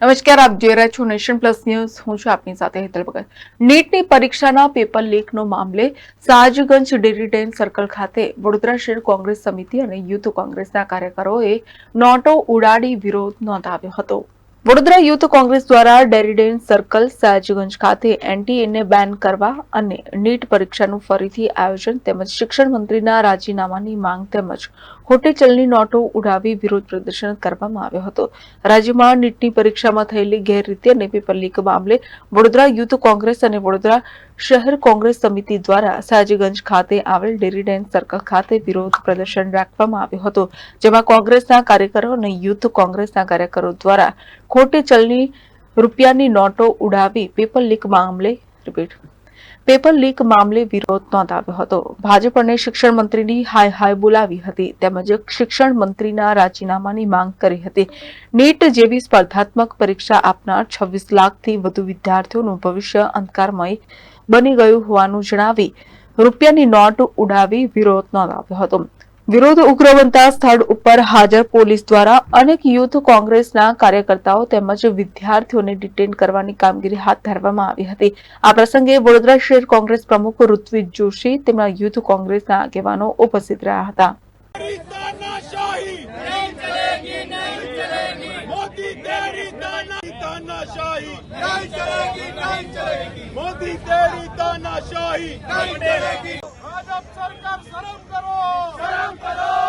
નમસ્કાર, આપ જોઈ રહ્યા છો નેશન પ્લસ ન્યૂઝ. હું છું આપની સાથે હેતલ ભગત. નીટની પરીક્ષાના પેપર લીકનો મામલે સાજગંજ ડેરીડેન સર્કલ ખાતે વડોદરા શહેર કોંગ્રેસ સમિતિ અને યુથ કોંગ્રેસના કાર્યકરોએ નોટો ઉડાડી વિરોધ નોંધાવ્યો હતો. વડોદરા યુથ કોંગ્રેસ દ્વારા ડેરીડેન સર્કલ સાજગંજ ખાતે એનટીએને બેન કરવા અને નીટ પરીક્ષાનું ફરીથી આયોજન તેમજ શિક્ષણ મંત્રીના રાજીનામાની માંગ તેમજ ખોટી ચલની નોટો ઉડાવી વિરોધ પ્રદર્શન કરવામાં આવ્યો હતો. રાજ્યમાં નીટની પરીક્ષામાં થયેલી ગેરરીતિ અને પેપર લીક મામલે વડોદરા યુથ કોંગ્રેસ અને વડોદરા શહેર કોંગ્રેસ સમિતિ દ્વારા સાજીગંજ ખાતે આવેલ ડેરીડેન સર્કલ ખાતે વિરોધ પ્રદર્શન રાખવામાં આવ્યું હતું, જેમાં કોંગ્રેસના કાર્યકરો અને યુથ કોંગ્રેસના કાર્યકરો દ્વારા ખોટી ચલની રૂપિયાની નોટો ઉડાવી પેપર લીક મામલે રિપીટ પેપર લીક મામલે વિરોધ નોંધાવ્યો હતો. ભાજપ શિક્ષણ મંત્રીની હાય હાય બોલાવી હતી, તેમજ શિક્ષણ મંત્રીના રાજીનામાની માંગ કરી હતી. નીટ જેવી સ્પર્ધાત્મક પરીક્ષા આપનાર છવ્વીસ લાખથી વધુ વિદ્યાર્થીઓનું ભવિષ્ય અંધકારમય બની ગયું હોવાનું જણાવી રૂપિયાની નોટ ઉડાવી વિરોધ નોંધાવ્યો હતો. વિરોધ ઉગ્ર બનતા સ્થળ ઉપર હાજર પોલીસ દ્વારા અનેક યુથ કોંગ્રેસના કાર્યકર્તાઓ તેમજ વિદ્યાર્થીઓને ડિટેન કરવાની કામગીરી હાથ ધરવામાં આવી હતી આ પ્રસંગે વડોદરા શહેર કોંગ્રેસ પ્રમુખ ઋત્વિજ જોશી તેમના યુથ કોંગ્રેસના આગેવાનો ઉપસ્થિત રહ્યા હતા तेरी तानाशाही नहीं चलेगी नहीं चलेगी मोदी तेरी ताना तानाशाही नहीं चलेगी नहीं चलेगी मोदी तेरी तानाशाही नहीं चलेगी भाजप सरकार शर्म करो शर्म करो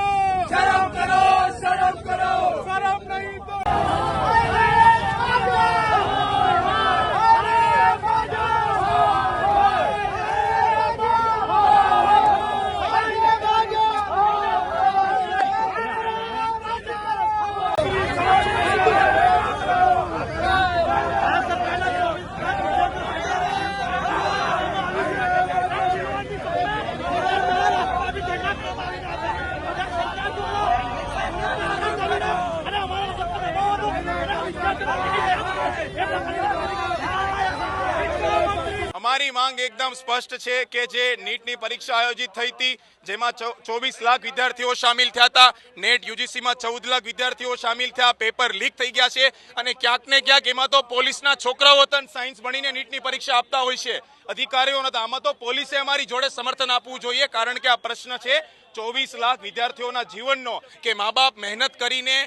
અમારી માંગ એકદમ સ્પષ્ટ છે કે જે નીટની પરીક્ષા આયોજિત થઈ હતી, જેમાં ચોવીસ લાખ વિદ્યાર્થીઓ સામેલ થયા હતા. નેટ યુજીસીમાં ચૌદ લાખ વિદ્યાર્થીઓ સામેલ થયા, પેપર લીક થઈ ગયા છે અને ક્યાંક ને ક્યાંક એમાં તો પોલીસના છોકરાઓ હતા સાયન્સ ભણીને નીટની પરીક્ષા આપતા હોય છે. અધિકારીઓ નતા આમાં તો પોલીસે અમારી જોડે સમર્થન આપવું જોઈએ, કારણ કે આ પ્રશ્ન છે ચોવીસ લાખ વિદ્યાર્થીઓના જીવનનો કે મા બાપ મહેનત કરીને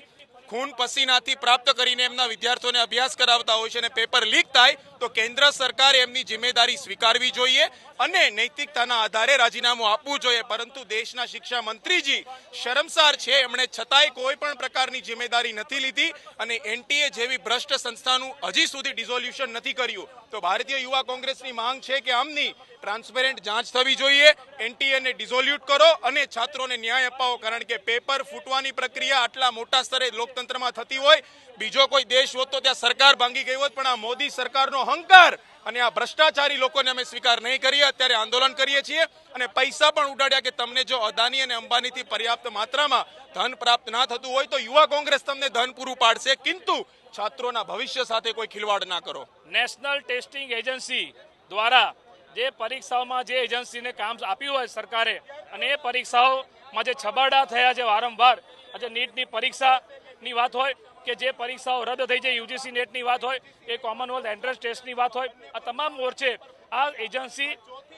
ખૂન પસીનાથી પ્રાપ્ત કરીને એમના વિદ્યાર્થીઓને અભ્યાસ કરાવતા હોય છે અને પેપર લીક થાય તો કેન્દ્ર સરકારે એમની જિમ્મેદારી સ્વીકારવી જોઈએ અને નૈતિકતાના આધારે રાજીનામું આપવું જોઈએ. પરંતુ દેશના શિક્ષા મંત્રીજી શરમસાર છે. એમણે છતાંય કોઈ પણ પ્રકારની જિમ્મેદારી નથી લીધી અને એનટીએ જેવી ભ્રષ્ટ સંસ્થાનું હજી સુધી ડિઝોલ્યુશન નથી કર્યું. તો ભારતીય યુવા કોંગ્રેસની માંગ છે કે આમની ટ્રાન્સપેરન્ટ જાંચ થવી જોઈએ. એનટીએને ડિઝોલ્યુટ કરો અને છાત્રોને ન્યાય અપાવો. કારણ કે પેપર ફૂટવાની પ્રક્રિયા આટલા મોટા સ્તરે લોકતંત્રમાં થતી હોય. બીજો કોઈ દેશ હોત તો ત્યાં સરકાર ભાંગી ગઈ હોત. પણ આ મોદી સરકારનો અહંકાર અને આ ભ્રષ્ટાચારી લોકોને અમે સ્વીકાર નહીં કરીએ, અત્યારે આંદોલન કરીએ છીએ અને પૈસા પણ ઉડાડ્યા કે તમને જો અદાની અને અંબાનીથી પર્યાપ્ત માત્રામાં ધન પ્રાપ્ત ના થતું હોય તો યુવા કોંગ્રેસ તમને ધન પૂરું પાડશે. કિંતુ છાત્રોના ભવિષ્ય સાથે કોઈ ખિલવાડ ના કરો. નેશનલ ટેસ્ટિંગ એજન્સી દ્વારા જે પરીક્ષાઓમાં જે એજન્સીને કામ આપ્યું હોય સરકારે અને એ પરીક્ષાઓમાં જે છબાડા થયા છે વારંવાર, આજે નીટની પરીક્ષાની વાત હોય કે જે પરીક્ષાઓ રદ થઈ જાય, યુજીસી નેટની વાત હોય કે કોમનવેલ્થ એન્ટ્રન્સ ટેસ્ટની વાત હોય, આ તમામ મોરચે આ એજન્સી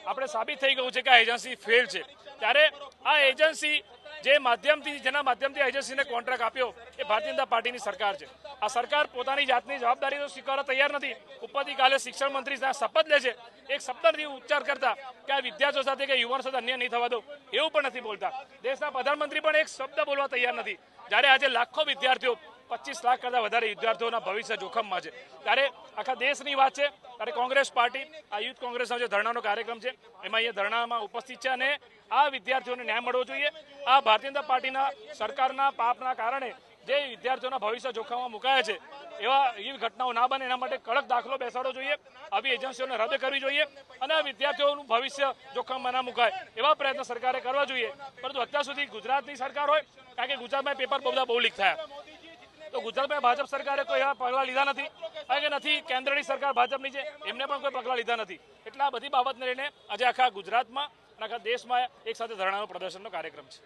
આપણે સાબિત થઈ ગયું છે કે આ એજન્સી ફેલ છે. ત્યારે આ એજન્સી જે માધ્યમથી, જેના માધ્યમથી એજન્સીને કોન્ટ્રાક્ટ આપ્યો, એ ભારતીય જનતા પાર્ટીની સરકાર છે. આ સરકાર પોતાની જાતની જવાબદારી તો સ્વીકારવા તૈયાર નથી. ઉપરથી કાલે શિક્ષણ મંત્રી શપથ લે છે. એક શબ્દથી ઉચ્ચાર કરતા કે આ વિદ્યાર્થીઓ સાથે કે યુવાનો સાથે અન્ય નહીં થવા દો, એવું પણ નથી બોલતા. દેશના પ્રધાનમંત્રી પણ એક શબ્દ બોલવા તૈયાર નથી. જ્યારે આજે લાખો વિદ્યાર્થીઓ પચીસ લાખ કરતાં વધારે વિદ્યાર્થીઓના ભવિષ્ય જોખમમાં છે. ત્યારે આખા દેશની વાત છે, ત્યારે કોંગ્રેસ પાર્ટી, આ યુથ કોંગ્રેસનો જે ધરણાનો કાર્યક્રમ છે, એમાં અહીંયા ધરણામાં ઉપસ્થિત છે અને આ વિદ્યાર્થીઓને ન્યાય મળવો જોઈએ. આ ભારતીય જનતા પાર્ટીના સરકારના પાપના કારણે જે વિદ્યાર્થીઓના ભવિષ્ય જોખમમાં મુકાયા છે, એવા એવી ઘટનાઓ ના બને, એના માટે કડક દાખલો બેસાડવો જોઈએ, આવી એજન્સીઓને રદ કરવી જોઈએ અને આ વિદ્યાર્થીઓનું ભવિષ્ય જોખમમાં ના મુકાય, એવા પ્રયત્ન સરકારે કરવા જોઈએ. પરંતુ અત્યાર સુધી ગુજરાતની સરકાર હોય, કારણ કે ગુજરાતમાં પેપર બધા બહુ લીક થયા. તો ગુજરાતમાં ભાજપ સરકારે કોઈ એવા પગલાં લીધા નથી. કે નથી, કેન્દ્રની સરકાર ભાજપની છે, એમને પણ કોઈ પગલાં લીધા નથી. એટલે આ બધી બાબતને લઈને આજે આખા ગુજરાતમાં અને આખા દેશમાં એક સાથે ધરણાનો પ્રદર્શનનો કાર્યક્રમ છે.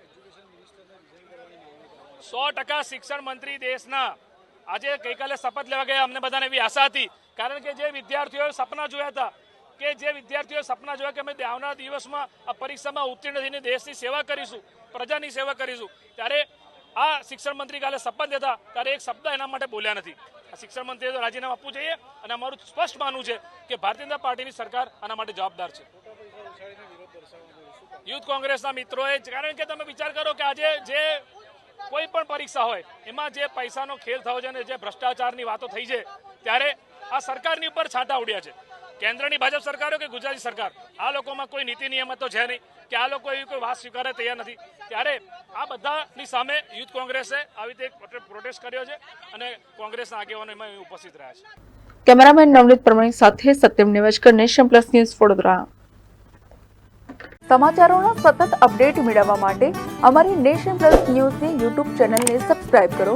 સો ટકા શિક્ષણ મંત્રી દેશના આજે ગઈકાલે શપથ લેવા ગયા, અમને બધાને એવી આશા હતી. કારણ કે જે વિદ્યાર્થીઓએ સપના જોયા હતા, કે જે વિદ્યાર્થીઓએ સપના જોયા કે અમે આવનારા દિવસમાં આ પરીક્ષામાં ઉત્તીર્ણ થઈને દેશની સેવા કરીશું, પ્રજાની સેવા કરીશું, ત્યારે આ શિક્ષણ મંત્રી કાલે શપથ લેતા, ત્યારે એક શબ્દ એના માટે બોલ્યા નથી. આ શિક્ષણ મંત્રીએ તો રાજીનામું આપવું જોઈએ અને અમારું સ્પષ્ટ માનવું છે કે ભારતીય જનતા પાર્ટીની સરકાર આના માટે જવાબદાર છે. યુથ કોંગ્રેસના મિત્રોએ કારણ કે તમે વિચાર કરો કે આજે જે કોઈ પણ પરીક્ષા હોય, એમાં જે પૈસાનો ખેલ થયો છે અને જે ભ્રષ્ટાચારની વાતો થઈ છે, ત્યારે આ સરકારની ઉપર છાંટા ઉડ્યા છે. કેન્દ્રની ભાજપ સરકારો કે ગુજરાતી સરકાર? આ લોકોમાં કોઈ નીતિ નિયમ તો છે નહીં કે આ લોકો એવી કોઈ વાત સ્વીકારે તૈયાર નથી. ત્યારે આ બધાની સામે યુથ કોંગ્રેસે આવી રીતે પ્રોટેસ્ટ કર્યો છે અને કોંગ્રેસના આગેવાનો એમાં ઉપસ્થિત રહ્યા છે. કેમેરામેન નવનીત પ્રમાણી સાથે Satyam Nevajkar nation plus news Vadodara. સમાચારોના સતત અપડેટ મેળવવા માટે અમારી નેશન પ્લસ ન્યૂઝની યુટ્યુબ ચેનલને સબસ્ક્રાઇબ કરો.